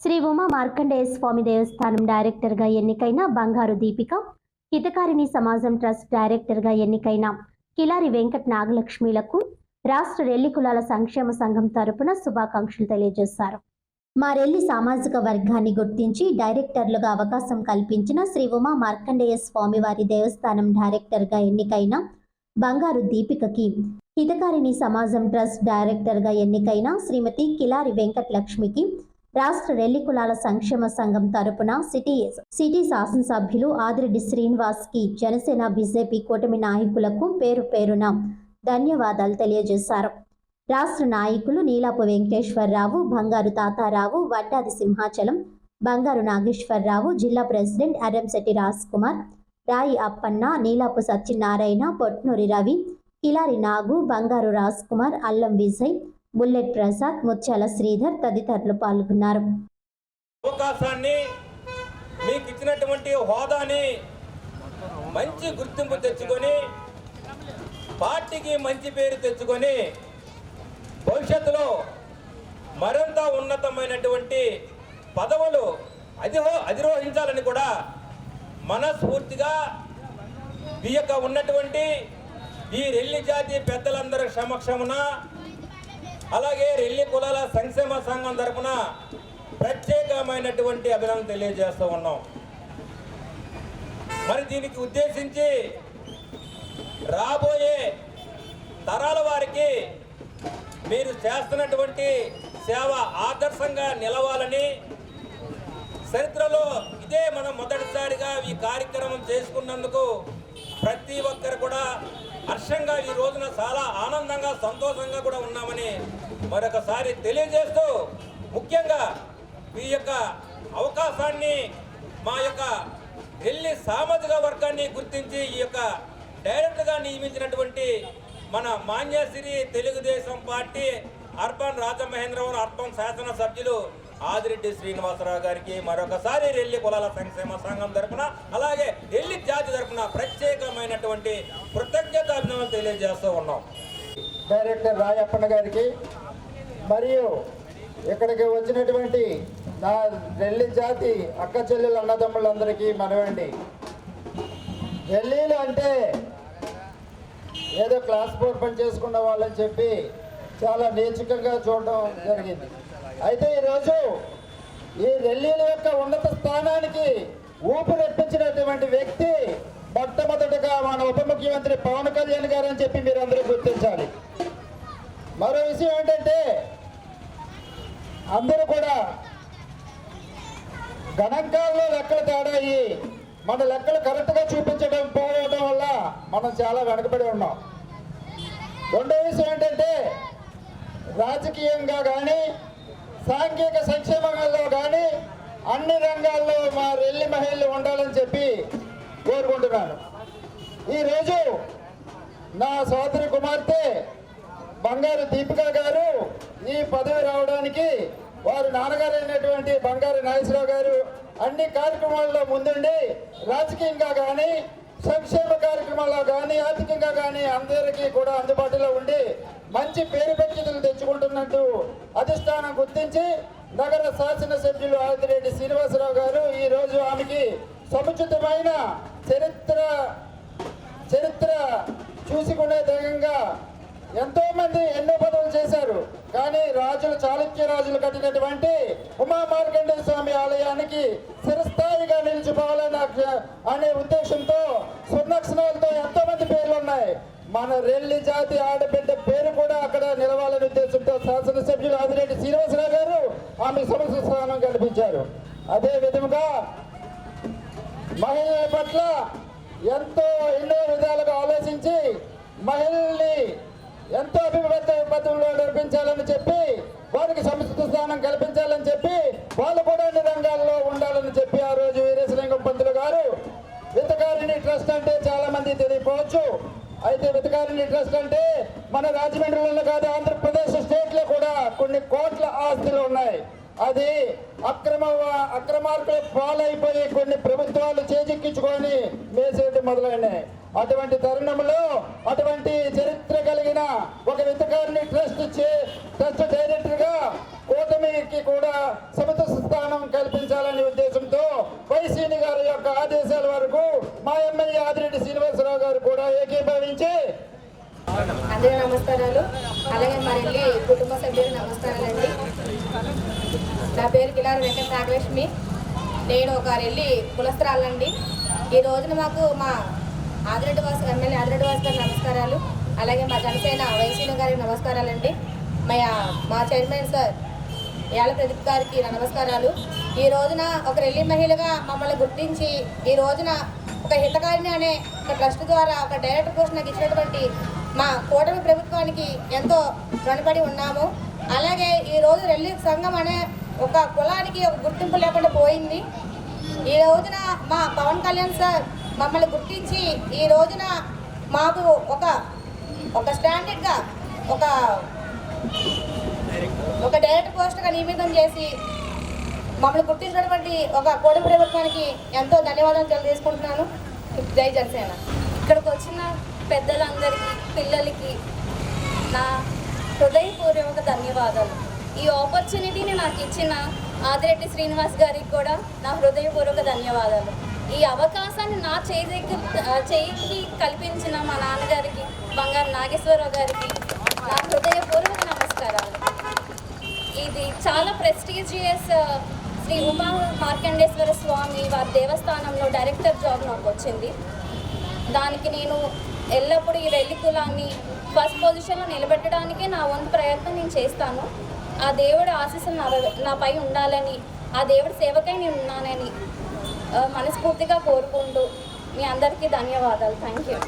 శ్రీ ఉమా మార్కండేయ స్వామి దేవస్థానం డైరెక్టర్గా ఎన్నికైన బంగారు దీపిక హితకారిణి సమాజం ట్రస్ట్ డైరెక్టర్గా ఎన్నికైన కిలారి వెంకట్ నాగలక్ష్మిలకు రాష్ట్ర రెల్లి కులాల సంక్షేమ సంఘం తరపున శుభాకాంక్షలు తెలియజేశారు. మా రెల్లి సామాజిక వర్గాన్ని గుర్తించి డైరెక్టర్లుగా అవకాశం కల్పించిన శ్రీ ఉమా మార్కండేయ స్వామివారి దేవస్థానం డైరెక్టర్గా ఎన్నికైన బంగారు దీపికకి హితకారిణి సమాజం ట్రస్ట్ డైరెక్టర్గా ఎన్నికైన శ్రీమతి కిలారి వెంకట్ లక్ష్మికి రాష్ట్ర రెల్లి కులాల సంక్షేమ సంఘం తరపున సిటీ సిటీ శాసనసభ్యులు ఆదిరెడ్డి శ్రీనివాస్కి జనసేన బీజేపీ కూటమి నాయకులకు పేరు పేరున ధన్యవాదాలు తెలియజేశారు. రాష్ట్ర నాయకులు నీలాపు వెంకటేశ్వరరావు బంగారు తాతారావు వడ్డాది సింహాచలం బంగారు నాగేశ్వరరావు జిల్లా ప్రెసిడెంట్ అరంశెట్టి రాజ్ కుమార్ రాయి అప్పన్న నీలాపు సత్యనారాయణ పొట్నూరి రవి కిలారి నాగు బంగారు రాజ్ కుమార్ అల్లం విజయ్ బుల్లెట్ ప్రసాద్ ముత్యాల శ్రీధర్ తదితరులు పాల్గొన్నారు. అవకాశాన్ని మీకు ఇచ్చినటువంటి హోదాని మంచి గుర్తింపు తెచ్చుకొని పార్టీకి మంచి పేరు తెచ్చుకొని భవిష్యత్తులో మరింత ఉన్నతమైనటువంటి పదవులు అధిరో అధిరోహించాలని కూడా మనస్ఫూర్తిగా ఈ యొక్క ఉన్నటువంటి ఈ రెల్లి జాతి పెద్దలందరి సమక్షమున అలాగే రెల్లి కులాల సంక్షేమ సంఘం తరఫున ప్రత్యేకమైనటువంటి అభినందన తెలియజేస్తూ ఉన్నాం. మరి దీనికి ఉద్దేశించి రాబోయే తరాల వారికి మీరు చేస్తున్నటువంటి సేవ ఆదర్శంగా నిలవాలని చరిత్రలో ఇదే మనం మొదటిసారిగా ఈ కార్యక్రమం చేసుకున్నందుకు ప్రతి ఒక్కరు కూడా హర్షంగా ఈ రోజున చాలా ఆనందంగా సంతోషంగా కూడా ఉన్నామని మరొకసారి తెలియజేస్తూ ముఖ్యంగా ఈ యొక్క అవకాశాన్ని మా యొక్క ఢిల్లీ సామాజిక వర్గాన్ని గుర్తించి ఈ యొక్క డైరెక్ట్గా నియమించినటువంటి మన Manyashri Telugu Desam party urban Rajamahendravaram urban శాసనసభ్యులు ఆదిరెడ్డి శ్రీనివాసరావు గారికి మరొకసారి రెల్లి కులాల సంక్షేమ సంఘం తరపున అలాగే రెల్లి జాతి తరపున ప్రత్యేకమైనటువంటి కృతజ్ఞత తెలియజేస్తూ ఉన్నాం. డైరెక్టర్ రాయప్పన్న గారికి మరియు ఇక్కడికి వచ్చినటువంటి నా రెల్లి జాతి అక్క చెల్లెలు అన్నదమ్ములందరికీ మనవండి. రెల్లీలు అంటే ఏదో క్లాస్ ఫోర్ పని చేసుకున్న వాళ్ళని చెప్పి చాలా నేర్చుకంగా చూడడం జరిగింది. అయితే ఈరోజు ఈ రెల్లీల యొక్క ఉన్నత స్థానానికి ఊపిరెప్పించినటువంటి వ్యక్తి మొట్టమొదటగా మన ఉప ముఖ్యమంత్రి పవన్ కళ్యాణ్ గారు అని చెప్పి మీరు అందరూ గుర్తించాలి. మరో విషయం ఏంటంటే అందరూ కూడా గణాంకాల్లో లెక్కలు తేడా మన లెక్కలు కరెక్ట్గా చూపించడం పోవడం వల్ల మనం చాలా వెనకబడి ఉన్నాం. రెండో విషయం ఏంటంటే రాజకీయంగా కానీ సాంఘిక సంక్షేమంలో కానీ అన్ని రంగాల్లో మా రెల్లి మహిళలు ఉండాలని చెప్పి కోరుకుంటున్నాను ఈరోజు నా సోదరి కుమార్తె బంగారు దీపిక గారు ఈ పదవి రావడానికి వారు నాన్నగారైనటువంటి బంగారు నాగేశ్వరరావు గారు అన్ని కార్యక్రమాల్లో ముందుండి రాజకీయంగా కానీ సంక్షేమ కార్యక్రమాల్లో కానీ ఆర్థికంగా కానీ అందరికీ కూడా అందుబాటులో ఉండి మంచి పేరు ప్రఖ్యాతులు తెచ్చుకుంటున్నట్టు అధిష్టానం గుర్తించి నగర శాసనసభ్యులు ఆదిరెడ్డి శ్రీనివాసరావు గారు ఈ రోజు ఆమెకి సముచితమైన చరిత్ర చరిత్ర చూసుకునే విధంగా ఎంతో మంది ఎన్నో పదవులు చేశారు. కానీ రాజులు చాళుక్య రాజులు కట్టినటువంటి ఉమా మార్కండేయ స్వామి ఆలయానికి స్థిరస్థాయిగా నిలిచిపోవాలని అనే ఉద్దేశంతో సున్నక్షణాలతో ఎంతో మంది పేర్లు ఉన్నాయి. మన రెల్లి జాతి ఆడబిడ్డ పేరు కూడా అక్కడ నిలవాలనే ఉద్దేశంతో శాసనసభ్యులు ఆదిరెడ్డి శ్రీనివాసరావు గారు ఆమె సమస్య స్థానం కల్పించారు అదే విధముగా మహిళల పట్ల ఎంతో ఎన్నో విధాలుగా ఆలోచించి మహిళల్ని ఎంతో అభివృద్ధి పథంలో నడిపించాలని చెప్పి వారికి సముచిత స్థానం కల్పించాలని చెప్పి వాళ్ళు కూడా అన్ని రంగాల్లో ఉండాలని చెప్పి ఆ రోజు వీరేశలింగం పంతులు గారు వితకారిణి ట్రస్ట్ అంటే చాలా మంది తెలియకపోవచ్చు. అయితే వితకారిణి ట్రస్ట్ అంటే మన రాజమండ్రిలో కాదు ఆంధ్రప్రదేశ్ స్టేట్లో కూడా కొన్ని కోట్ల ఆస్తులు ఉన్నాయి. అది అక్రమ అక్రమార్కుల పాలైపోయి కొన్ని ప్రభుత్వాలు చేజిక్కించుకొని మేసేటి మొదలైనాయి అటువంటి తరుణంలో అటువంటి చరిత్ర కలిగిన ఒక విత్తకారిని ట్రస్ట్ చే ట్రస్ట్ డైరెక్టర్గా కూటమికి కూడా సమత స్థానం కల్పించాలనే ఉద్దేశంతో వైసీని గారి యొక్క ఆదేశాల వరకు మా ఎమ్మెల్యే ఆదిరెడ్డి శ్రీనివాసరావు గారు కూడా ఏకీభవించి అందరూ నమస్కారాలు. అలాగే మా వెళ్ళి కుటుంబ సభ్యులు నమస్కారాలండి. నా పేరు కిలారి వెంకట నాగలక్ష్మి. నేను ఒక వెళ్ళి కులస్త్రాలండి. ఈ రోజున మాకు మా ఆదిరెడ్డి వాసు ఎమ్మెల్యే ఆదిరెడ్డి వాసు గారి నమస్కారాలు. అలాగే మా జనసేన వైసీని గారికి నమస్కారాలండి. మా మా చైర్మన్ సార్ యాల ప్రదీప్ గారికి నమస్కారాలు. ఈ రోజున ఒక రెల్లి మహిళగా మమ్మల్ని గుర్తించి ఈ రోజున ఒక హితకారిణి అనే ఒక ట్రస్ట్ ద్వారా ఒక డైరెక్టర్ పోస్ట్ నాకు ఇచ్చినటువంటి మా కూటమి ప్రభుత్వానికి ఎంతో రుణపడి ఉన్నాము. అలాగే ఈరోజు రెల్లి సంఘం అనే ఒక కులానికి ఒక గుర్తింపు లేకుండా పోయింది. ఈ రోజున మా పవన్ కళ్యాణ్ సార్ మమ్మల్ని గుర్తించి ఈ రోజున మాకు ఒక ఒక స్టాండర్డ్గా ఒక ఒక డైరెక్ట్ పోస్ట్గా నియమితం చేసి మమ్మల్ని గుర్తించినటువంటి ఒక కోడి ప్రభుత్వానికి ఎంతో ధన్యవాదాలు తెలియజేసుకుంటున్నాను. జై జనసేన. ఇక్కడికి వచ్చిన పెద్దలందరికీ పిల్లలకి నా హృదయపూర్వక ధన్యవాదాలు. ఈ ఆపర్చునిటీని నాకు ఇచ్చిన ఆదిరెడ్డి శ్రీనివాస్ గారికి కూడా నా హృదయపూర్వక ధన్యవాదాలు. ఈ అవకాశాన్ని నా చేతికి చేయికి కల్పించిన మా నాన్నగారికి బంగారు నాగేశ్వరరావు గారికి నా హృదయపూర్వక నమస్కారాలు. ఇది చాలా ప్రెస్టీజియస్ శ్రీ ఉమా మార్కండేశ్వర స్వామి వారి దేవస్థానంలో డైరెక్టర్ జాబ్ నాకు వచ్చింది. దానికి నేను ఎల్లప్పుడూ ఈ రెల్లి కులాన్ని ఫస్ట్ పొజిషన్లో నిలబెట్టడానికే నా వంతు ప్రయత్నం నేను చేస్తాను. ఆ దేవుడి ఆశీస్సులు నా నాపై ఉండాలని ఆ దేవుడి సేవకై నేను ఉన్నానని మనస్ఫూర్తిగా కోరుకుంటూ మీ అందరికీ ధన్యవాదాలు. Thank you